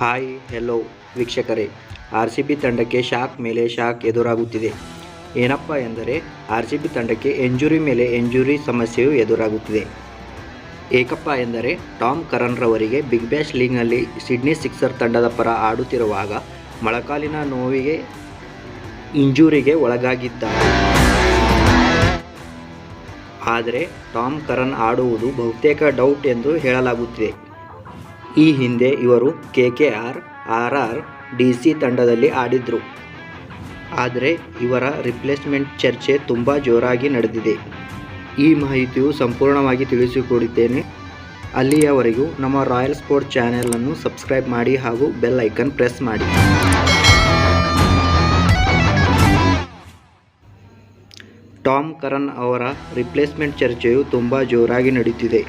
Hi hello ವೀಕ್ಷಕರೇ. R C B ತಂಡಕ್ಕೆ shock ಮೇಲೆ ಶಾಕ್ ಎದುರಾಗುತ್ತಿದೆ. ಏನಪ್ಪ ಎಂದರೆ, ಆರ್ ಸಿ ಬಿ ತಂಡಕ್ಕೆ ಎಂಜುರಿ ಮೇಲೆ ಎಂಜುರಿ ಸಮಸ್ಯೆಯು ಎದುರಾಗುತ್ತಿದೆ. ಏಕಪ್ಪ ಎಂದರೆ, ಟಾಮ್ ಕರನ್ ರವರಿಗೆ ಬಿಗ್ ಬ್ಯಾಶ್ ಲೀಗ್ನಲ್ಲಿ ಸಿಡ್ನಿ ಸಿಕ್ಸರ್ ತಂಡದ ಪರ ಆಡುತ್ತಿರುವಾಗ ಮೊಳಕಾಲಿನ ನೋವಿಗೆ, ಇಂಜುರಿಗೆ ಒಳಗಾಗಿದ್ದಾರೆ. ಆದರೆ, ಟಾಮ್ ಕರನ್ ಆಡುವುದು ಬಹುತೇಕ ಡೌಟ್ ಎಂದು ಹೇಳಲಾಗುತ್ತಿದೆ. ಈ ಹಿಂದೆ ಇವರು K K R R R, D C ತಂಡದಲ್ಲಿ ಆಡಿದ್ರು. ಆದರೆ ಇವರ ರಿಪ್ಲೇಸ್ಮೆಂಟ್ ಚರ್ಚೆ ತುಂಬ ಜೋರಾಗಿ ನಡೆದಿದೆ. ಈ ಮಾಹಿತಿಯು ಸಂಪೂರ್ಣವಾಗಿ ತಿಳಿಸಿಕೊಡಿದ್ದೇನೆ. ಅಲ್ಲಿಯವರೆಗೂ ನಮ್ಮ ರಾಯಲ್ ಸ್ಪೋರ್ಟ್ ಚಾನೆಲನ್ನು ಸಬ್ಸ್ಕ್ರೈಬ್ ಮಾಡಿ ಹಾಗೂ ಬೆಲ್ ಐಕನ್ ಪ್ರೆಸ್ ಮಾಡಿ. ಟಾಮ್ ಕರನ್ ಅವರ ರಿಪ್ಲೇಸ್ಮೆಂಟ್ ಚರ್ಚೆಯು ತುಂಬ ಜೋರಾಗಿ ನಡೆಯುತ್ತಿದೆ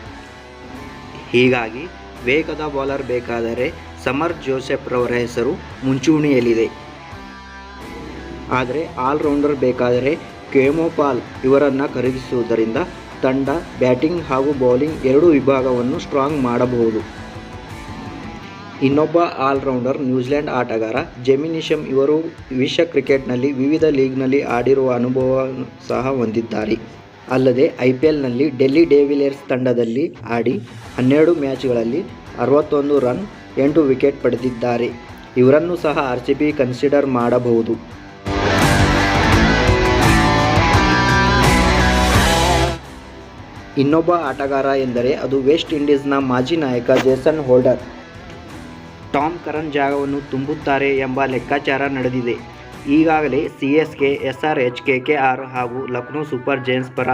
ಹೀಗಾಗಿ ವೇಗದ ಬೌಲರ್ ಬೇಕಾದರೆ ಸಮರ್ ಜೋಸೆಫ್ ರವರ ಹೆಸರು ಮುಂಚೂಣಿಯಲ್ಲಿದೆ. ಆದರೆ ಆಲ್ರೌಂಡರ್ ಬೇಕಾದರೆ ಕೇಮೋಪಾಲ್ ಇವರನ್ನು ಖರೀದಿಸುವುದರಿಂದ ತಂಡ ಬ್ಯಾಟಿಂಗ್ ಹಾಗೂ ಬೌಲಿಂಗ್ ಎರಡೂ ವಿಭಾಗವನ್ನು ಸ್ಟ್ರಾಂಗ್ ಮಾಡಬಹುದು. ಇನ್ನೊಬ್ಬ ಆಲ್ರೌಂಡರ್ ನ್ಯೂಜಿಲೆಂಡ್ ಆಟಗಾರ ಜೆಮಿನಿಶಮ್ ಇವರು ವಿಶ್ವ ಕ್ರಿಕೆಟ್ನಲ್ಲಿ ವಿವಿಧ ಲೀಗ್ನಲ್ಲಿ ಆಡಿರುವ ಅನುಭವ ಸಹ ಹೊಂದಿದ್ದಾರೆ. ಅಲ್ಲದೆ ಐ ಪಿ ಎಲ್ನಲ್ಲಿ ಡೆಲ್ಲಿ ಡೇವಿಲಿಯರ್ಸ್ ತಂಡದಲ್ಲಿ ಆಡಿ ಹನ್ನೆರಡು ಮ್ಯಾಚ್ಗಳಲ್ಲಿ ಅರವತ್ತೊಂದು ರನ್, ಎಂಟು ವಿಕೆಟ್ ಪಡೆದಿದ್ದಾರೆ. ಇವರನ್ನು ಸಹ ಆರ್ ಸಿ ಬಿ ಕನ್ಸಿಡರ್ ಮಾಡಬಹುದು. ಇನ್ನೊಬ್ಬ ಆಟಗಾರ ಎಂದರೆ ಅದು ವೆಸ್ಟ್ ಇಂಡೀಸ್ನ ಮಾಜಿ ನಾಯಕ ಜೇಸನ್ ಹೋಲ್ಡರ್. ಟಾಮ್ ಕರನ್ ಜಾಗವನ್ನು ತುಂಬುತ್ತಾರೆ ಎಂಬ ಲೆಕ್ಕಾಚಾರ ನಡೆದಿದೆ. ಈಗಾಗಲೇ C S K, S R H, K K R ಹಾಗೂ ಲಕ್ನೋ ಸೂಪರ್ ಜೈನ್ಸ್ ಪರ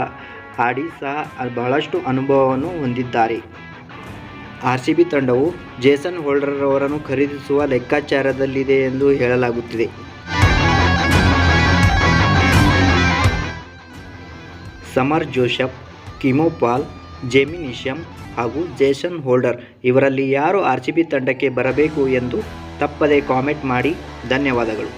ಆಡಿ ಸಹ ಬಹಳಷ್ಟು ಅನುಭವವನ್ನು ಹೊಂದಿದ್ದಾರೆ. ಆರ್ ಸಿ ಬಿ ತಂಡವು ಜೇಸನ್ ಹೋಲ್ಡರ್ ಅವರನ್ನು ಖರೀದಿಸುವ ಲೆಕ್ಕಾಚಾರದಲ್ಲಿದೆ ಎಂದು ಹೇಳಲಾಗುತ್ತಿದೆ. ಸಮರ್ ಜೋಸೆಫ್ ಕಿಮೋಪಾಲ್ ಜೆಮಿನಿಶಮ್ ಹಾಗೂ ಜೇಸನ್ ಹೋಲ್ಡರ್ ಇವರಲ್ಲಿ ಯಾರು ಆರ್ ಸಿ ಬಿ ತಂಡಕ್ಕೆ ಬರಬೇಕು ಎಂದು ತಪ್ಪದೇ ಕಾಮೆಂಟ್ ಮಾಡಿ ಧನ್ಯವಾದಗಳು.